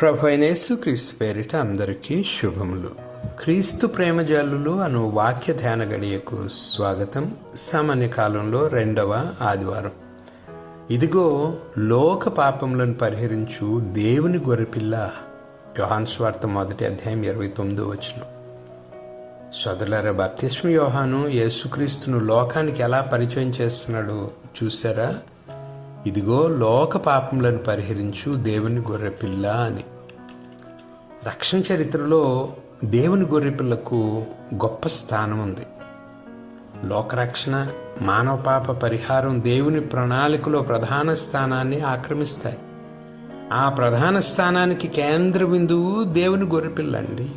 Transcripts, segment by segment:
ప్రభైనేసు క్రీస్తు పేరిట అందరికీ శుభములు. క్రీస్తు ప్రేమజాలులు అను వాక్య ధ్యాన గడియకు స్వాగతం. సామాన్య కాలంలో రెండవ ఆదివారం. ఇదిగో లోక పాపములను పరిహరించు దేవుని గొర్రెపిల్ల యోహాన్ స్వార్థ మొదటి అధ్యాయం ఇరవై తొమ్మిదో వచ్చిన సోదరులారా బాప్తిస్మ యోహాను యేసుక్రీస్తును లోకానికి ఎలా పరిచయం చేస్తున్నాడు చూసారా ఇదిగో లోక పాపములను పరిహరించు దేవుని గొర్రెపిల్ల అని. రక్షణ చరిత్రలో దేవుని గొర్రెపిల్లకు గొప్ప స్థానం ఉంది. లోకరక్షణ మానవ పాప పరిహారం దేవుని ప్రణాళికలో ప్రధాన స్థానాన్ని ఆక్రమిస్తాయి. ఆ ప్రధాన స్థానానికి కేంద్ర బిందువు దేవుని గొర్రెపిల్ల అండి.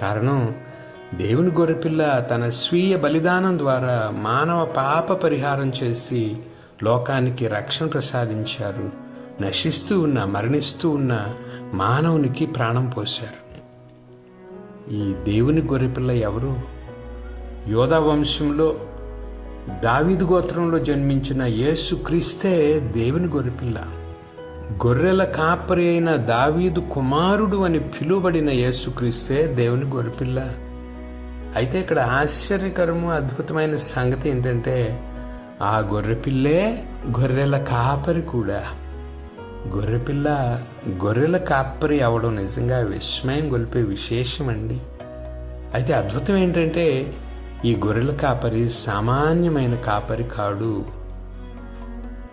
కారణం దేవుని గొర్రెపిల్ల తన స్వీయ బలిదానం ద్వారా మానవ పాప పరిహారం చేసి లోకానికి రక్షణ ప్రసాదించారు. నశిస్తూ ఉన్న మరణిస్తూ ఉన్న మానవునికి ప్రాణం పోశారు. ఈ దేవుని గొర్రెపిల్ల ఎవరు? యోధా వంశంలో దావీదు గోత్రంలో జన్మించిన యేసు క్రీస్తే దేవుని గొర్రెపిల్ల. గొర్రెల కాపరి అయిన దావీదు కుమారుడు అని పిలువబడిన యేసుక్రీస్తే దేవుని గొర్రెపిల్ల. అయితే ఇక్కడ ఆశ్చర్యకరము అద్భుతమైన సంగతి ఏంటంటే ఆ గొర్రెపిల్లే గొర్రెల కాపరి కూడా. గొర్రెపిల్ల గొర్రెల కాపరి అవడం నిజంగా విస్మయం గొలిపే విశేషం అండి అయితే అద్భుతం ఏంటంటే ఈ గొర్రెల కాపరి సామాన్యమైన కాపరి కాడు.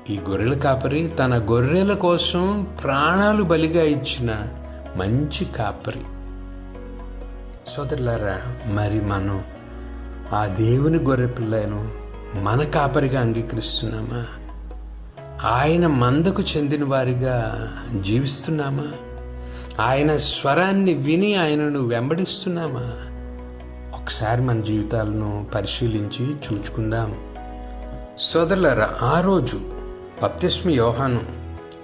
ఈ గొర్రెల కాపరి తన గొర్రెల కోసం ప్రాణాలు బలిగా ఇచ్చిన మంచి కాపరి. సోదరులారా మరి మనం ఆ దేవుని గొర్రె పిల్లను మన కాపరిగా అంగీకరిస్తున్నామా? ఆయన మందకు చెందిన వారిగా జీవిస్తున్నామా? ఆయన స్వరాన్ని విని ఆయనను వెంబడిస్తున్నామా? ఒకసారి మన జీవితాలను పరిశీలించి చూచుకుందాం. సోదరులరా ఆ రోజు బప్తిస్మి యోహాను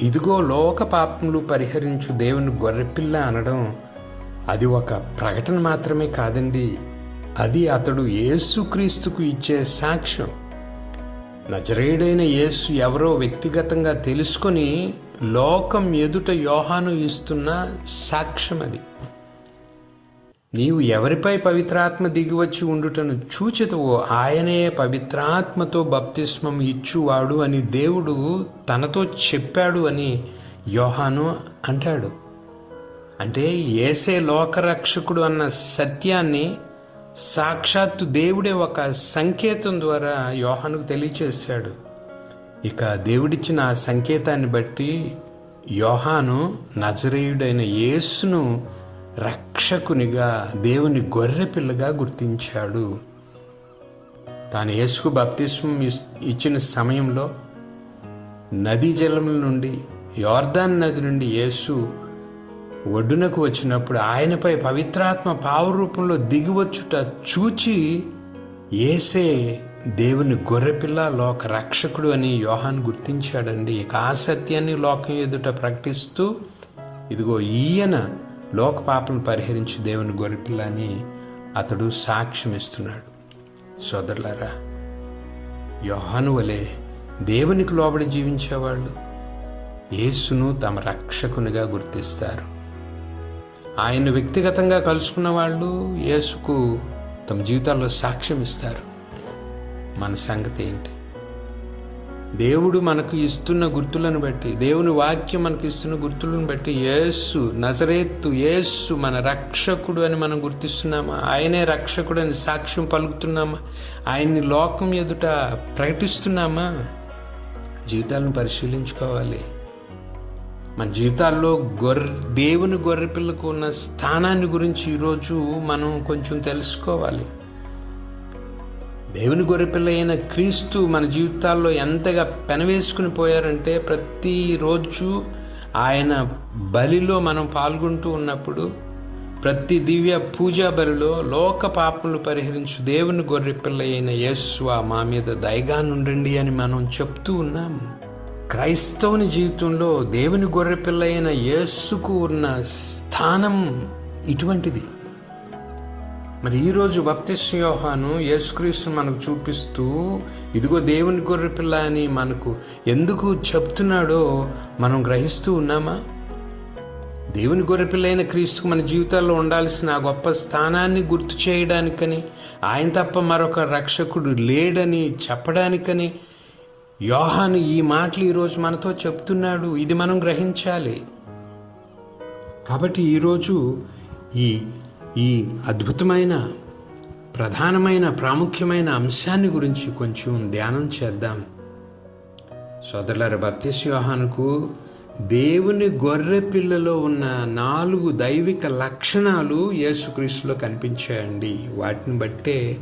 ఇదిగో లోక పాపములు పరిహరించు దేవుని గొర్రెపిల్ల అనడం అది ఒక ప్రకటన మాత్రమే కాదండి. అది అతడు యేసుక్రీస్తుకు ఇచ్చే సాక్ష్యం. నజరేయుడైన యేసు ఎవరో వ్యక్తిగతంగా తెలుసుకొని లోకం ఎదుట యోహాను ఇస్తున్న సాక్ష్యం అది. నీవు ఎవరిపై పవిత్రాత్మ దిగివచ్చి ఉండుటను చూచితవో ఆయనే పవిత్రాత్మతో బప్తిస్మం ఇచ్చువాడు అని దేవుడు తనతో చెప్పాడు అని యోహాను అంటాడు. అంటే ఏసే లోకరక్షకుడు అన్న సత్యాన్ని సాక్షాత్తు దేవుడే ఒక సంకేతం ద్వారా యోహానుకు తెలియచేశాడు. ఇక దేవుడిచ్చిన ఆ సంకేతాన్ని బట్టి యోహాను నజరేయుడైన యేసును రక్షకునిగా దేవుని గొర్రెపిల్లగా గుర్తించాడు. తాను యేసుకు బప్తిస్మం ఇచ్చిన సమయంలో నదీ జలముల నుండి యోర్దాన్ నది నుండి యేసు ఒడ్డునకు వచ్చినప్పుడు ఆయనపై పవిత్రాత్మ పావరూపంలో దిగివచ్చుట చూచి ఏసే దేవుని గొర్రెపిల్ల లోక రక్షకుడు అని యోహాన్ గుర్తించాడండి. ఇక ఆ సత్యాన్ని లోకం ఎదుట ప్రకటిస్తూ ఇదిగో ఈయన లోక పాపను పరిహరించి దేవుని గొర్రెపిల్ల అని అతడు సాక్ష్యం ఇస్తున్నాడు. సోదరులారా యోహాను వలె దేవునికి లోబడి జీవించేవాళ్ళు యేసును తమ రక్షకునిగా గుర్తిస్తారు. ఆయన వ్యక్తిగతంగా కలుసుకున్న వాళ్ళు యేసుకు తమ జీవితాల్లో సాక్ష్యం ఇస్తారు. మన సంగతి ఏంటి? దేవుడు మనకు ఇస్తున్న గుర్తులను బట్టి దేవుని వాక్యం మనకు ఇస్తున్న గుర్తులను బట్టి యేసు నజరేత్తు యేసు మన రక్షకుడు అని మనం గుర్తిస్తున్నామా? ఆయనే రక్షకుడు అని సాక్ష్యం పలుకుతున్నామా? ఆయన్ని లోకం ఎదుట ప్రకటిస్తున్నామా? జీవితాలను పరిశీలించుకోవాలి. మన జీవితాల్లో గొర్రె దేవుని గొర్రెపిల్లకు ఉన్న స్థానాన్ని గురించి ఈరోజు మనం కొంచెం తెలుసుకోవాలి. దేవుని గొర్రెపిల్ల అయిన క్రీస్తు మన జీవితాల్లో ఎంతగా పెనవేసుకుని పోయారంటే ప్రతిరోజు ఆయన బలిలో మనం పాల్గొంటూ ఉన్నప్పుడు ప్రతి దివ్య పూజా బలిలో లోక పాపములు పరిహరించు దేవుని గొర్రెపిల్ల అయిన యేసు మా మీద దయగా నుండండి అని మనం చెప్తూ ఉన్నాం. క్రైస్తవుని జీవితంలో దేవుని గొర్రెపిల్ల అయిన యేసుకు ఉన్న స్థానం ఇటువంటిది. మరి ఈరోజు బప్తిస్మ యోహాను యేసుక్రీస్తుని మనకు చూపిస్తూ ఇదిగో దేవుని గొర్రెపిల్ల అని మనకు ఎందుకు చెప్తున్నాడో మనం గ్రహిస్తూ ఉన్నామా? దేవుని గొర్రెపిల్లైన క్రీస్తుకు మన జీవితాల్లో ఉండాల్సిన ఆ గొప్ప స్థానాన్ని గుర్తు చేయడానికని ఆయన తప్ప మరొక రక్షకుడు లేడని చెప్పడానికని యోహాను ఈ మాటలు ఈరోజు మనతో చెప్తున్నాడు. ఇది మనం గ్రహించాలి. కాబట్టి ఈరోజు ఈ ఈ అద్భుతమైన ప్రధానమైన ప్రాముఖ్యమైన అంశాన్ని గురించి కొంచెం ధ్యానం చేద్దాం. సోదరులారి బప్తిస్ యోహానుకు దేవుని గొర్రె పిల్లలో ఉన్న నాలుగు దైవిక లక్షణాలు యేసుక్రీస్తులో కనిపించాయండి. వాటిని బట్టే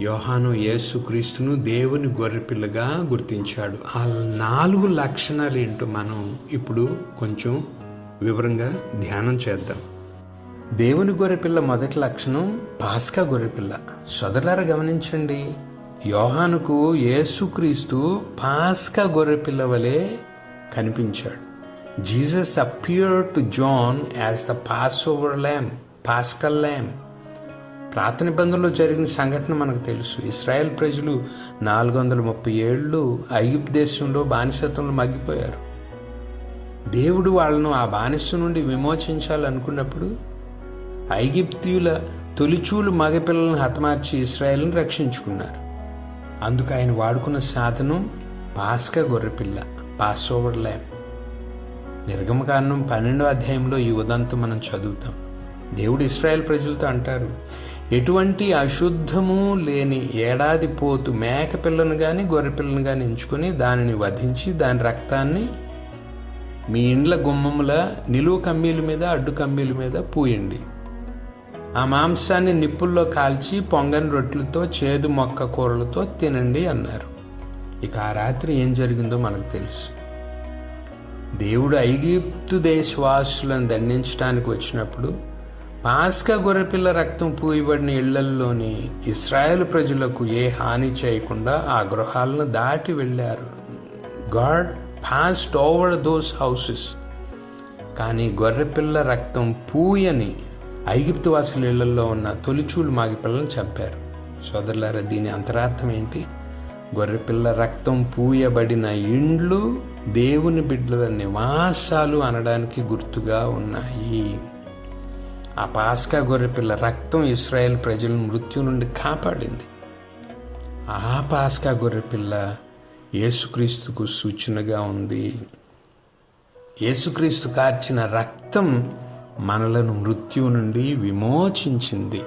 యోహాను యేసుక్రీస్తును దేవుని గొర్రెపిల్లగా గుర్తించాడు. ఆ నాలుగు లక్షణాలు ఏంటో మనం ఇప్పుడు కొంచెం వివరంగా ధ్యానం చేద్దాం. దేవుని గొర్రెపిల్ల మొదటి లక్షణం పాస్కా గొర్రెపిల్ల సొదలార గమనించండి. యోహానుకు యేసుక్రీస్తు పాస్కా గొర్రెపిల్ల వలె కనిపించాడు. Jesus appear to John as the passover lamb paschal lamb Pratha నిబంధనలో జరిగిన సంఘటన మనకు తెలుసు. ఇస్రాయెల్ ప్రజలు నాలుగు వందల ముప్పై ఏళ్ళు ఐగుప్తు దేశంలో బానిసత్వంలో మగ్గిపోయారు. దేవుడు వాళ్ళను ఆ బానిస నుండి విమోచించాలనుకున్నప్పుడు ఐగిప్తియుల తొలిచూలు మగపిల్లలను హతమార్చి ఇస్రాయల్ని రక్షించుకున్నారు. అందుకు ఆయన వాడుకున్న సాధనం పాస్క గొర్రెపిల్ల పాస్ ఓవర్ ల్యాబ్ నిర్గమకారణం పన్నెండో అధ్యాయంలో ఈ ఉదంతం మనం చదువుతాం. దేవుడు ఇస్రాయెల్ ప్రజలతో అంటారు ఎటువంటి అశుద్ధము లేని ఏడాది పోతు మేకపిల్లను కానీ గొర్రె పిల్లను కానీ ఎంచుకొని దానిని వధించి దాని రక్తాన్ని మీ ఇండ్ల గుమ్మముల నిలువు కమ్మీల మీద అడ్డు కమ్మీల మీద పూయండి. ఆ మాంసాన్ని నిప్పుల్లో కాల్చి పొంగని రొట్టెలతో చేదు మొక్క కూరలతో తినండి అన్నారు. ఇక ఆ రాత్రి ఏం జరిగిందో మనకు తెలుసు. దేవుడు ఐగిప్తు దేశవాసులను దండించడానికి వచ్చినప్పుడు పాస్కా గొర్రెపిల్ల రక్తం పూయబడిన ఇళ్ళల్లోని ఇస్రాయేల్ ప్రజలకు ఏ హాని చేయకుండా ఆ గృహాలను దాటి వెళ్ళారు. God passed over those houses కానీ గొర్రెపిల్ల రక్తం పూయని ఐగిప్తు వాసుల ఇళ్ళలో ఉన్న తొలిచూలు మాగి పిల్లలను చంపారు. సోదరులారా దీని అంతరార్థం ఏంటి? గొర్రెపిల్ల రక్తం పూయబడిన ఇండ్లు దేవుని బిడ్డల నివాసాలు అనడానికి గుర్తుగా ఉన్నాయి. ఆ పాస్కా గొర్రెపిల్ల రక్తం ఇస్రాయేల్ ప్రజలను మృత్యు నుండి కాపాడింది. ఆ పాస్కా గొర్రెపిల్ల యేసుక్రీస్తుకు సూచనగా ఉంది. యేసుక్రీస్తు కార్చిన రక్తం మనలను మృత్యువు నుండి విమోచించింది.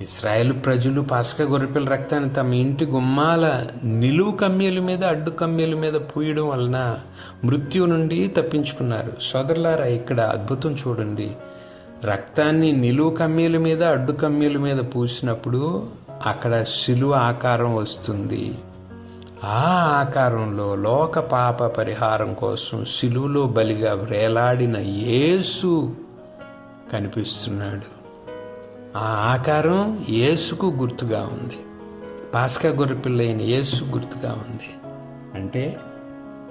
ఇస్రాయేల్ ప్రజలు పాస్క గొర్రెపిల్ల రక్తాన్ని తమ ఇంటి గుమ్మాల నిలువు కమ్మీల మీద అడ్డు కమ్మీల మీద పూయడం వలన మృత్యు నుండి తప్పించుకున్నారు. సోదరులారా ఇక్కడ అద్భుతం చూడండి. రక్తాన్ని నిలువు కమ్మీల మీద అడ్డు కమ్మీల మీద పూసినప్పుడు అక్కడ శిలువ ఆకారం వస్తుంది. ఆ ఆకారంలో లోక పాప పరిహారం కోసం శిలువలో బలిగా వేలాడిన యేసు కనిపిస్తున్నాడు. ఆ ఆకారం యేసుకు గుర్తుగా ఉంది. పాస్కా గొర్రెపిల్లైన యేసు గుర్తుగా ఉంది. అంటే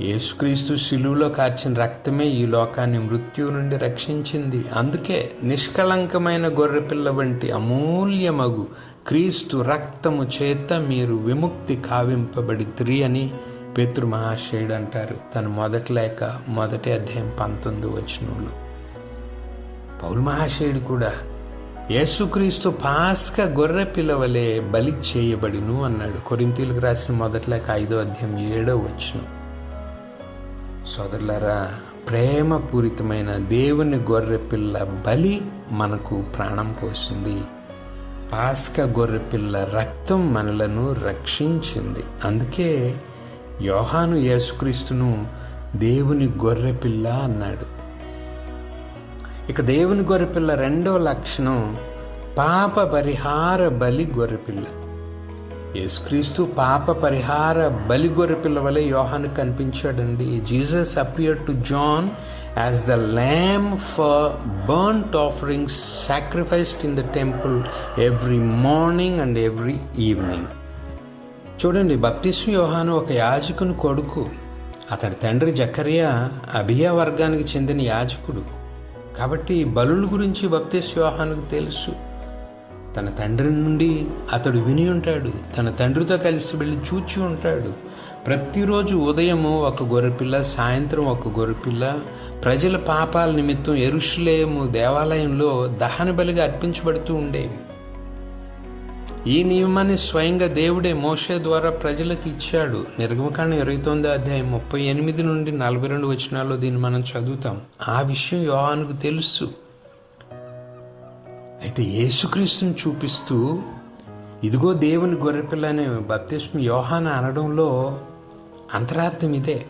యేసుక్రీస్తు శిలువులో కార్చిన రక్తమే ఈ లోకాన్ని మృత్యువు నుండి రక్షించింది. అందుకే నిష్కళంకమైన గొర్రెపిల్ల వంటి అమూల్యమగు క్రీస్తు రక్తము చేత మీరు విముక్తి కావింపబడి త్రి అని పేతృ మహాశయుడు అంటారు. తన మొదటి లేక మొదటి అధ్యాయం పంతొమ్మిది వచనంలో. పౌరు మహాశయుడు కూడా యేసుక్రీస్తు పాస్క గొర్రె పిలవలే బలి చేయబడిను అన్నాడు. కొరింతీలకు రాసిన మొదటి లేక ఐదో అధ్యాయం ఏడో వచనం. సోదరులారా ప్రేమపూరితమైన దేవుని గొర్రెపిల్ల బలి మనకు ప్రాణం పోసింది. పాస్క గొర్రెపిల్ల రక్తం మనలను రక్షించింది. అందుకే యోహాను యేసుక్రీస్తును దేవుని గొర్రెపిల్ల అన్నాడు. ఇక దేవుని గొర్రెపిల్ల రెండో లక్షణం పాప పరిహార బలి గొర్రెపిల్ల యేసుక్రీస్తు పాప పరిహార బలిగొర్రె గొర్రెపిల్ల వలె యోహాను కనిపించాడండి. Jesus appear to John as the lamb for burnt offerings sacrificed in the temple every morning and every evening. చూడండి బప్తిస్మ యోహాను ఒక యాజకుని కొడుకు. అతడి తండ్రి జకరియా అభియా వర్గానికి చెందిన యాజకుడు. కాబట్టి బలుల గురించి బప్తిస్ యోహానుకు తెలుసు. తన తండ్రి నుండి అతడు విని ఉంటాడు. తన తండ్రితో కలిసి వెళ్ళి చూచి ఉంటాడు. ప్రతిరోజు ఉదయము ఒక గొర్రెపిల్ల సాయంత్రం ఒక గొర్రెపిల్ల ప్రజల పాపాల నిమిత్తం ఎరుషులేము దేవాలయంలో దహన బలిగా అర్పించబడుతూ ఉండేవి. ఈ నియమాన్ని స్వయంగా దేవుడే మోషే ద్వారా ప్రజలకు ఇచ్చాడు. నిర్గమకాండం ఇరవై తొమ్మిది అధ్యాయం ముప్పై ఎనిమిది నుండి నలభై రెండు వచనాల్లో దీన్ని మనం చదువుతాం. ఆ విషయం యోహానుకు తెలుసు. అయితే యేసుక్రీస్తుని చూపిస్తూ ఇదిగో దేవుని గొర్రెపిల్ల అనే బప్తిస్మ యోహాన అనడంలో అంతరార్థం ఇదే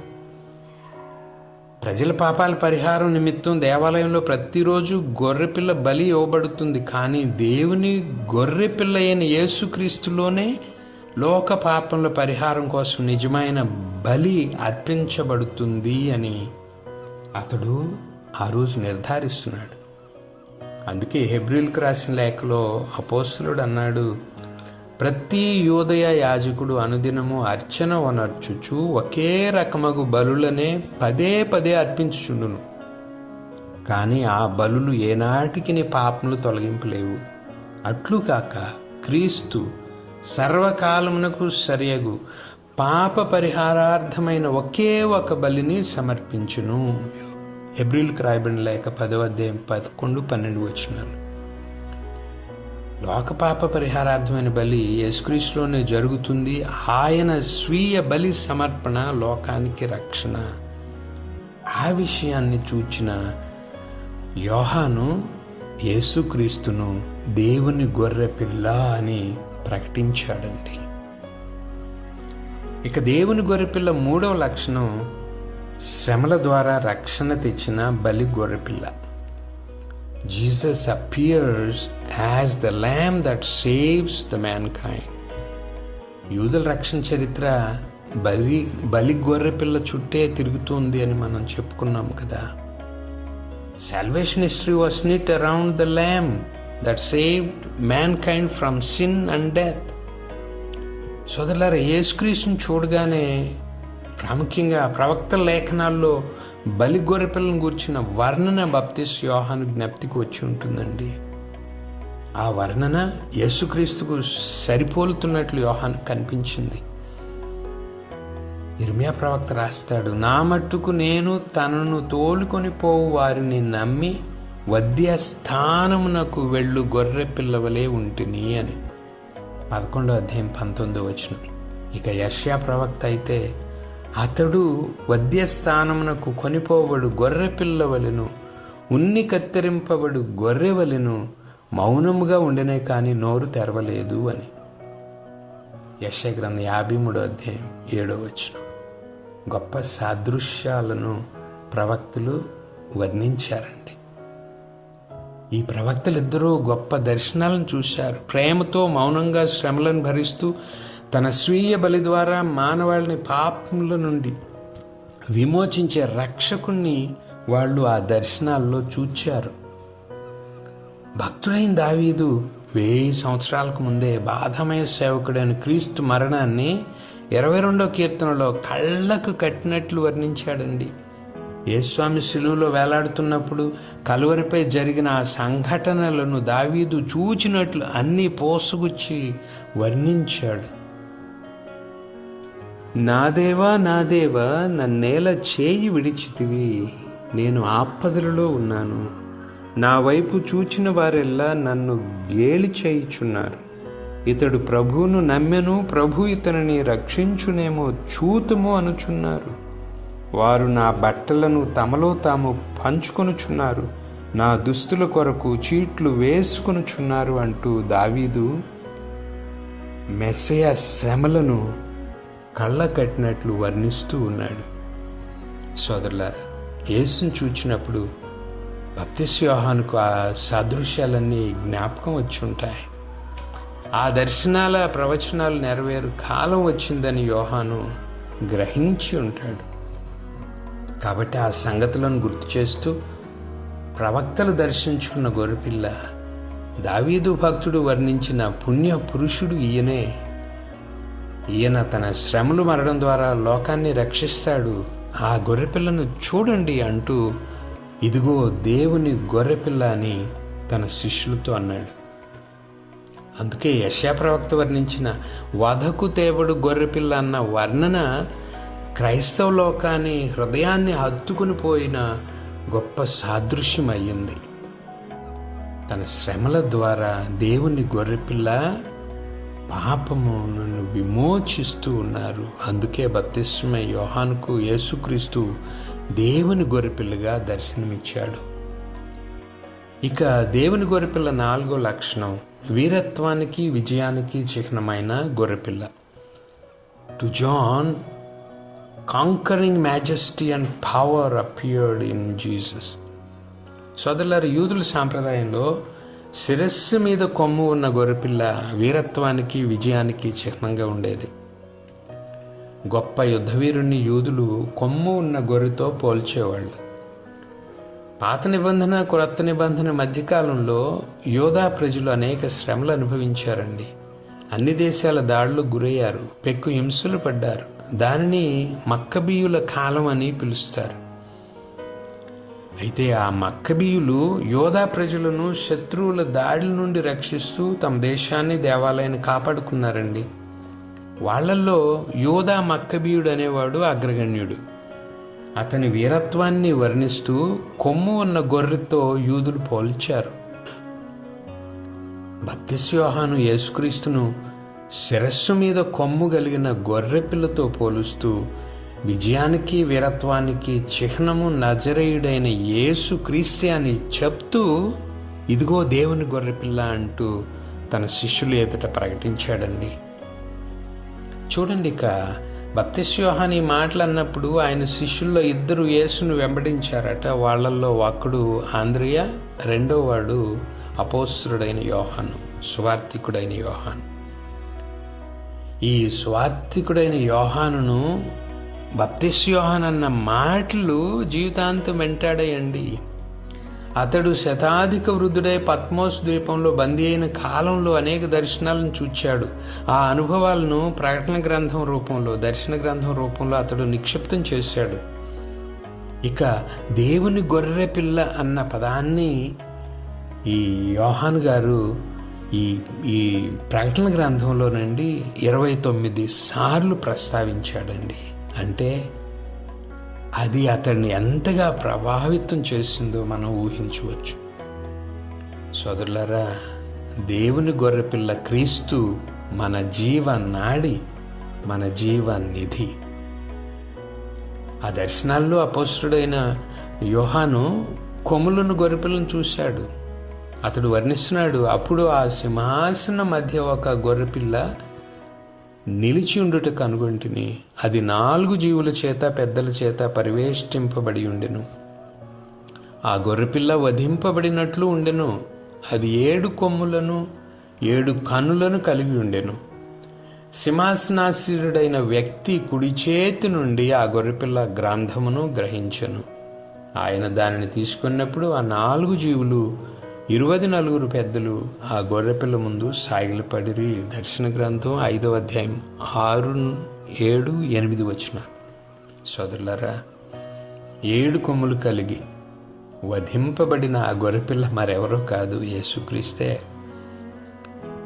ప్రజల పాపాల పరిహారం నిమిత్తం దేవాలయంలో ప్రతిరోజు గొర్రెపిల్ల బలి ఇవ్వబడుతుంది. కానీ దేవుని గొర్రెపిల్ల అయిన యేసుక్రీస్తులోనే లోక పాపముల పరిహారం కోసం నిజమైన బలి అర్పించబడుతుంది అని అతడు ఆ రోజు నిర్ధారిస్తున్నాడు. అందుకే హెబ్రిల్కి రాసిన లేఖలో అపోస్తులుడు అన్నాడు ప్రతి యోదయ యాజకుడు అనుదినము అర్చన వనర్చుచు ఒకే రకమగు బలులనే పదే పదే అర్పించుచుండును. కానీ ఆ బలులు ఏనాటికి నీ పాపములు తొలగింపలేవు అట్లు కాక క్రీస్తు సర్వకాలమునకు సరియగు పాప పరిహారార్థమైన ఒకే ఒక బలిని సమర్పించును. ఎబ్రిల్కి రాయబడిన లేక పదవ అధ్యాయం పదకొండు పన్నెండు వచ్చినాను లోకపాప పరిహారార్థమైన బలి యేసుక్రీస్తులోనే జరుగుతుంది. ఆయన స్వీయ బలి సమర్పణ లోకానికి రక్షణ. ఆ విషయాన్ని చూచిన యోహాను యేసుక్రీస్తును దేవుని గొర్రె పిల్ల అని ప్రకటించాడండి. ఇక దేవుని గొర్రెపిల్ల మూడవ లక్షణం శ్రమల ద్వారా రక్షణ తెచ్చిన బలి గొర్రెపిల్ల. Jesus appears as the lamb that saves the mankind యూదుల రక్షణ చరిత్ర బలి బలి గొర్రెపిల్ల చుట్టే తిరుగుతుంది అని మనం చెప్పుకున్నాం కదా. Salvation history was knit around the lamb that saved mankind from sin and death సోదరులారా యేసుక్రీస్తుని చూడగానే ప్రాముఖ్యంగా ప్రవక్త లేఖనాల్లో బలి గొర్రెపిల్లను గూర్చిన వర్ణన బప్తిస్ యోహాను జ్ఞప్తికి వచ్చి ఉంటుందండి. ఆ వర్ణన యేసుక్రీస్తుకు సరిపోలుతున్నట్లు యోహాను కనిపించింది. ఇర్మియా ప్రవక్త రాస్తాడు నా మట్టుకు నేను తనను తోలుకొని పోవు వారిని నమ్మి వద్య స్థానమునకు వెళ్ళు గొర్రె పిల్లవలే ఉంటిని అని. పదకొండో అధ్యాయం పంతొమ్మిదో వచ్చిన ఇక యష్యా ప్రవక్త అయితే అతడు వద్యస్థానమునకు కొనిపోబడు గొర్రె పిల్లవలను ఉన్ని కత్తిరింపబడు గొర్రెవలను మౌనముగా ఉండనే కానీ నోరు తెరవలేదు అని. యశగ్రంథ యాభై మూడో అధ్యాయం ఏడో వచ్చిన గొప్ప సాదృశ్యాలను ప్రవక్తలు వర్ణించారండి. ఈ ప్రవక్తలిద్దరూ గొప్ప దర్శనాలను చూశారు. ప్రేమతో మౌనంగా శ్రమలను భరిస్తూ తన స్వీయ బలి ద్వారా మానవాళిని పాపముల నుండి విమోచించే రక్షకుణ్ణి వాళ్ళు ఆ దర్శనాల్లో చూచారు. భక్తుడైన దావీదు వెయ్యి సంవత్సరాలకు ముందే బాధమయ సేవకుడైన క్రీస్తు మరణాన్ని ఇరవై రెండో కీర్తనలో కళ్ళకు కట్టినట్లు వర్ణించాడండి. యేస్వామి శిలువులో వేలాడుతున్నప్పుడు కలువరిపై జరిగిన ఆ సంఘటనలను దావీదు చూచినట్లు అన్నీ పోసుగుచ్చి వర్ణించాడు. నా దేవా నా దేవా నన్నేల చేయి విడిచితివి. నేను ఆపదలలో ఉన్నాను. నా వైపు చూచిన వారెల్లా నన్ను గేలి చేయుచున్నారు. ఇతడు ప్రభువును నమ్మెను ప్రభు ఇతనిని రక్షించునేమో చూతుము అనుచున్నారు. వారు నా బట్టలను తమలో తాము పంచుకొనుచున్నారు. నా దుస్తుల కొరకు చీట్లు వేసుకొనుచున్నారు అంటూ దావీదు మెస్సయ శ్రమలను కళ్ళ కట్టినట్లు వర్ణిస్తూ ఉన్నాడు. సోదరులారా యేసును చూచినప్పుడు భక్తిస్యోహానుకు ఆ సాదృశ్యాలన్నీ జ్ఞాపకం వచ్చి ఉంటాయి. ఆ దర్శనాల ప్రవచనాలు నెరవేరు కాలం వచ్చిందని యోహాను గ్రహించి ఉంటాడు. కాబట్టి ఆ సంగతులను గుర్తు చేస్తూ ప్రవక్తలు దర్శించుకున్న గొర్రెపిల్ల దావీదు భక్తుడు వర్ణించిన పుణ్య పురుషుడు ఈయనే ఈయన తన శ్రమలు మరడం ద్వారా లోకాన్ని రక్షిస్తాడు. ఆ గొర్రెపిల్లను చూడండి అంటూ ఇదిగో దేవుని గొర్రెపిల్ల అని తన శిష్యులతో అన్నాడు. అందుకే యశాప్రవక్త వర్ణించిన వధకు తేబడు గొర్రెపిల్ల అన్న వర్ణన క్రైస్తవ లోకాన్ని హృదయాన్ని హత్తుకుని పోయిన గొప్ప సాదృశ్యం అయ్యింది తన శ్రమల ద్వారా దేవుని గొర్రెపిల్ల పాపము నన్ను విమోచిస్తూ ఉన్నారు. అందుకే బప్తిస్మై యోహానుకు యేసుక్రీస్తు దేవుని గొర్రెపిల్లగా దర్శనమిచ్చాడు. ఇక దేవుని గొర్రెపిల్ల నాలుగో లక్షణం వీరత్వానికి విజయానికి చిహ్నమైన గొర్రెపిల్ల to John conquering majesty and power appeared in Jesus సోదరులారు యూదుల సాంప్రదాయంలో శిరస్సు మీద కొమ్ము ఉన్న గొర్రెపిల్ల వీరత్వానికి విజయానికి చిహ్నంగా ఉండేది. గొప్ప యుద్ధవీరుణ్ణి యూదులు కొమ్ము ఉన్న గొర్రెతో పోల్చేవాళ్ళు. పాత నిబంధన క్రొత్త నిబంధన మధ్యకాలంలో యోధా ప్రజలు అనేక శ్రమలు అనుభవించారండి. అన్ని దేశాల దాడులు గురయ్యారు పెక్కు హింసలు పడ్డారు. దానిని మక్కబీయుల కాలం అని పిలుస్తారు. అయితే ఆ మక్కబీయులు యోధా ప్రజలను శత్రువుల దాడుల నుండి రక్షిస్తూ తమ దేశాన్ని దేవాలయాన్ని కాపాడుకున్నారండి. వాళ్ళల్లో యోధా మక్కబీయుడు అనేవాడు అగ్రగణ్యుడు. అతని వీరత్వాన్ని వర్ణిస్తూ కొమ్ము ఉన్న గొర్రెతో యూదులు పోల్చారు. భక్తిస్యోహాను యేసుక్రీస్తును శిరస్సు మీద కొమ్ము కలిగిన గొర్రెపిల్లతో పోలుస్తూ విజయానికి వీరత్వానికి చిహ్నము నజరేయుడైన యేసు క్రీస్తే అని చెప్తూ ఇదిగో దేవుని గొర్రెపిల్ల అంటూ తన శిష్యులు ఎదుట ప్రకటించాడండి. చూడండి ఇక బప్తిస్యోహాని మాటలు అన్నప్పుడు ఆయన శిష్యుల్లో ఇద్దరు యేసును వెంబడించారట. వాళ్ళల్లో ఒకడు ఆంధ్రియ రెండో వాడు అపోస్తుడైన యోహాను స్వార్థికుడైన యోహాను. ఈ స్వార్థికుడైన యోహానును బప్తిస్యోహాన్ అన్న మాటలు జీవితాంతం వెంటాడాయండి. అతడు శతాధిక వృద్ధుడై పద్మోస్ ద్వీపంలో బందీ అయిన కాలంలో అనేక దర్శనాలను చూచాడు. ఆ అనుభవాలను ప్రకటన గ్రంథం రూపంలో దర్శన గ్రంథం రూపంలో అతడు నిక్షిప్తం చేశాడు. ఇక దేవుని గొర్రె పిల్ల అన్న పదాన్ని ఈ యోహాన్ గారు ఈ ఈ ప్రకటన గ్రంథంలో నుండి ఇరవై తొమ్మిది సార్లు ప్రస్తావించాడండి. అంటే అది అతన్ని ఎంతగా ప్రభావితం చేసిందో మనం ఊహించవచ్చు. సోదరులరా దేవుని గొర్రెపిల్ల క్రీస్తు మన జీవ నాడి మన జీవ నిధి. ఆ దర్శనాల్లో అపోస్తుడైన యోహాను కొములను గొర్రెపిల్లను చూశాడు. అతడు వర్ణిస్తున్నాడు అప్పుడు ఆ సింహాసనం మధ్య ఒక గొర్రెపిల్ల నిలిచి ఉండుట కనుగొంటిని అది నాలుగు జీవుల చేత పెద్దల చేత పరివేష్టింపబడి ఉండెను. ఆ గొర్రెపిల్ల వధింపబడినట్లు ఉండెను. అది ఏడు కొమ్ములను ఏడు కనులను కలిగి ఉండెను. సింహాసనాశీరుడైన వ్యక్తి కుడి చేతి నుండి ఆ గొర్రెపిల్ల గ్రంథమును గ్రహించెను. ఆయన దానిని తీసుకున్నప్పుడు ఆ నాలుగు జీవులు ఇరవై నలుగురు పెద్దలు ఆ గొర్రెపిల్ల ముందు సాగిలపడిరి. దర్శన గ్రంథం ఐదవ అధ్యాయం ఆరు ఏడు ఎనిమిది వచ్చిన. సోదరులరా ఏడు కొమ్ములు కలిగి వధింపబడిన ఆ గొర్రెపిల్ల మరెవరో కాదు యేసుక్రీస్తే.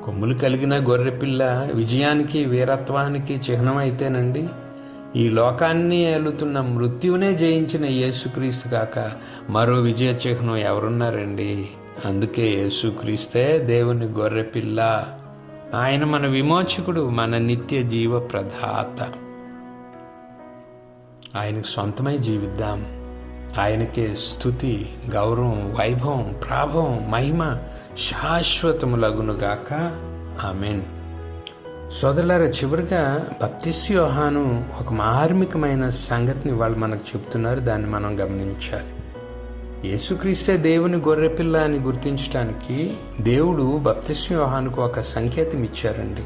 కొమ్ములు కలిగిన గొర్రెపిల్ల విజయానికి వీరత్వానికి చిహ్నం అయితేనండి ఈ లోకాన్ని ఏలుతున్న మృత్యువునే జయించిన యేసుక్రీస్తు కాక మరో విజయ చిహ్నం ఎవరున్నారండి? అందుకే యేసుక్రీస్తే దేవుని గొర్రెపిల్ల ఆయన మన విమోచకుడు మన నిత్య జీవ ప్రదాత ఆయనకు సొంతమై జీవిద్దాం. ఆయనకే స్థుతి గౌరవం వైభవం ప్రాభవం మహిమ శాశ్వతములగునుగాక ఆమెన్. సోదరులారా చివరిగా బప్తిస్యోహాను ఒక మార్మికమైన సంగతిని వాళ్ళు మనకు చెప్తున్నారు. దాన్ని మనం గమనించాలి. యేసుక్రీస్తే దేవుని గొర్రెపిల్ల అని గుర్తించడానికి దేవుడు బప్తిస్యోహానుకు ఒక సంకేతం ఇచ్చారండి.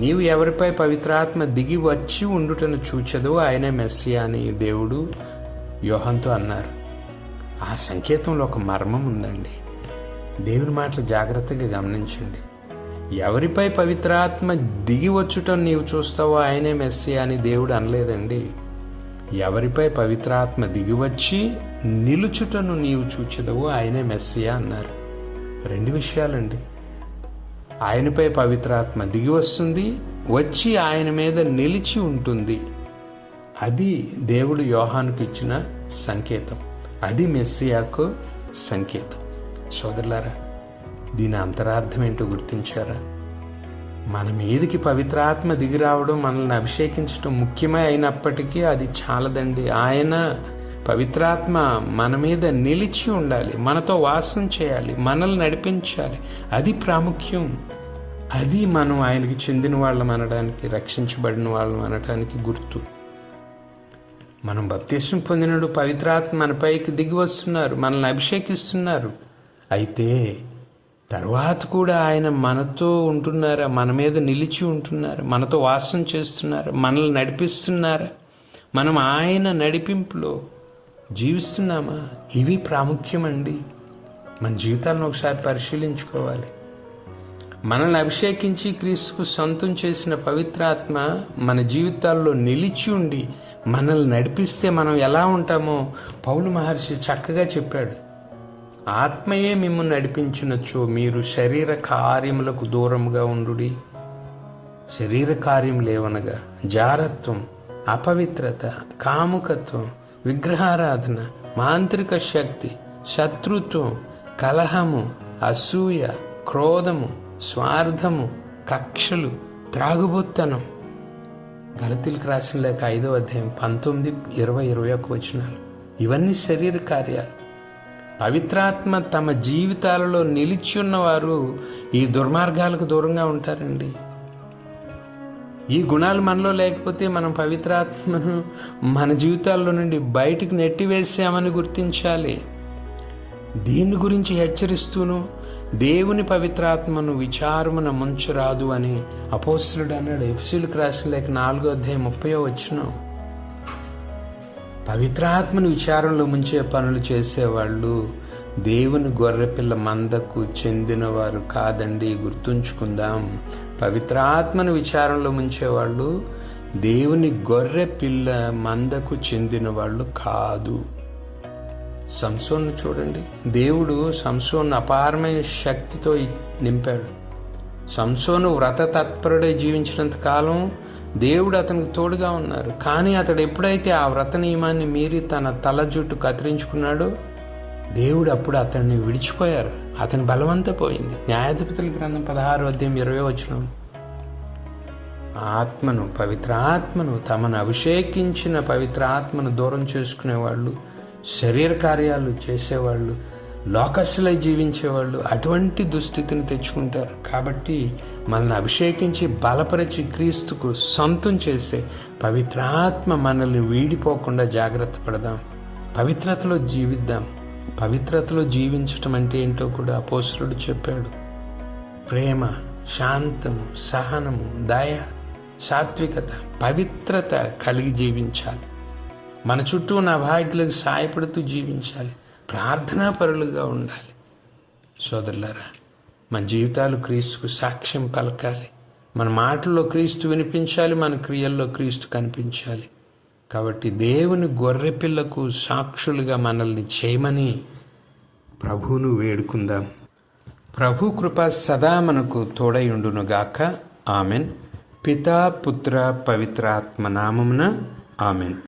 నీవు ఎవరిపై పవిత్రాత్మ దిగి వచ్చి ఉండుటను చూచదు ఆయనే మెస్సియా అని దేవుడు యోహంతో అన్నారు. ఆ సంకేతంలో ఒక మర్మం ఉందండి. దేవుని మాటలు జాగ్రత్తగా గమనించండి. ఎవరిపై పవిత్రాత్మ దిగి వచ్చుటం నీవు చూస్తావో ఆయనే మెస్సి అని దేవుడు అనలేదండి. ఎవరిపై పవిత్రాత్మ దిగివచ్చి నిలుచుటను నీవు చూచెదవు ఆయనే మెస్సియా అన్నారు. రెండు విషయాలండి. ఆయనపై పవిత్రాత్మ దిగి వస్తుంది వచ్చి ఆయన మీద నిలిచి ఉంటుంది. అది దేవుడు యోహానుకు ఇచ్చిన సంకేతం. అది మెస్సియాకు సంకేతం. సోదరులారా దీని అంతరార్థం ఏంటో గుర్తించారా? మన మీదకి పవిత్రాత్మ దిగి రావడం మనల్ని అభిషేకించడం ముఖ్యమే అయినప్పటికీ అది చాలదండి. ఆయన పవిత్రాత్మ మన మీద నిలిచి ఉండాలి మనతో వాసం చేయాలి మనల్ని నడిపించాలి. అది ప్రాముఖ్యం. అది మనం ఆయనకి చెందిన వాళ్ళం అనడానికి రక్షించబడిన వాళ్ళం అనడానికి గుర్తు. మనం బప్తీసం పొందినడు పవిత్రాత్మ మనపైకి దిగి వస్తున్నారు మనల్ని అభిషేకిస్తున్నారు. అయితే తర్వాత కూడా ఆయన మనతో ఉంటున్నారా? మన మీద నిలిచి ఉంటున్నారా? మనతో వాసం చేస్తున్నారా? మనల్ని నడిపిస్తున్నారా? మనం ఆయన నడిపింపులో జీవిస్తున్నామా? ఇవి ప్రాముఖ్యమండి. మన జీవితాలను ఒకసారి పరిశీలించుకోవాలి. మనల్ని అభిషేకించి క్రీస్తుకు సొంతం చేసిన పవిత్రాత్మ మన జీవితాల్లో నిలిచి ఉండి మనల్ని నడిపిస్తే మనం ఎలా ఉంటామో పౌలు మహర్షి చక్కగా చెప్పాడు. ఆత్మయే మిమ్మల్ని నడిపించినచో మీరు శరీర కార్యములకు దూరముగా ఉండు శరీర కార్యం లేవనగా జారత్వం అపవిత్రత కాముకత్వం విగ్రహారాధన మాంత్రిక శక్తి శత్రుత్వం కలహము అసూయ క్రోధము స్వార్థము కక్షలు త్రాగుబోత్తనం. గలతీలకు రాసిన లేక ఐదో అధ్యాయం పంతొమ్మిది ఇరవై ఇరవై ఒక వచనాలు. ఇవన్నీ శరీర కార్యాలు. పవిత్రాత్మ తమ జీవితాలలో నిలిచి ఉన్నవారు ఈ దుర్మార్గాలకు దూరంగా ఉంటారండి. ఈ గుణాలు మనలో లేకపోతే మనం పవిత్రాత్మను మన జీవితాల్లో నుండి బయటికి నెట్టివేసామని గుర్తించాలి. దీని గురించి హెచ్చరిస్తూను దేవుని పవిత్రాత్మను విచారమున ముంచరాదు అని అపోస్తుడు అన్నాడు. ఎఫ్సీలకు రాసిన లేక నాలుగో అధ్యాయం ముప్పయో వచ్చినాం పవిత్రాత్మను విచారంలో ముంచే పనులు చేసేవాళ్ళు దేవుని గొర్రెపిల్ల మందకు చెందినవారు కాదండి గుర్తుంచుకుందాం. పవిత్రాత్మను విచారంలో ముంచేవాళ్ళు దేవుని గొర్రె పిల్ల మందకు చెందిన వాళ్ళు కాదు. సంసోన్ను చూడండి. దేవుడు సంసోన్ను అపారమైన శక్తితో నింపాడు. సంసోను వ్రత తత్పరుడై జీవించినంత కాలం దేవుడు అతనికి తోడుగా ఉన్నారు. కానీ అతడు ఎప్పుడైతే ఆ వ్రత నియమాన్ని మీరి తన తల జుట్టు కత్తిరించుకున్నాడో దేవుడు అప్పుడు అతన్ని విడిచిపోయారు. అతని బలవంతా పోయింది. న్యాయాధిపతుల గ్రంథం పదహారు అధ్యాయం ఇరవై వచ్చిన ఆత్మను పవిత్ర ఆత్మను తమను అభిషేకించిన పవిత్ర ఆత్మను దూరం చేసుకునేవాళ్ళు శరీర కార్యాలు చేసేవాళ్ళు లోకస్సులై జీవించేవాళ్ళు అటువంటి దుస్థితిని తెచ్చుకుంటారు. కాబట్టి మనల్ని అభిషేకించి బలపరిచి క్రీస్తుకు సొంతం చేసే పవిత్రాత్మ మనల్ని వీడిపోకుండా జాగ్రత్త పడదాం. పవిత్రతలో జీవిద్దాం. పవిత్రతలో జీవించటం అంటే ఏంటో కూడా అపోసురుడు చెప్పాడు. ప్రేమ శాంతము సహనము దయ సాత్వికత పవిత్రత కలిగి జీవించాలి. మన చుట్టూ ఉన్న అభాగ్యులకు సాయపడుతూ జీవించాలి. ప్రార్థనాపరులుగా ఉండాలి. సోదరులారా మన జీవితాలు క్రీస్తుకు సాక్ష్యం పలకాలి. మన మాటల్లో క్రీస్తు వినిపించాలి మన క్రియల్లో క్రీస్తు కనిపించాలి. కాబట్టి దేవుని గొర్రెపిల్లకు సాక్షులుగా మనల్ని చేయమని ప్రభువును వేడుకుందాం. ప్రభు కృప సదా మనకు తోడయుండునుగాక ఆమెన్. పితా పుత్ర పవిత్రాత్మ నామమున ఆమెన్.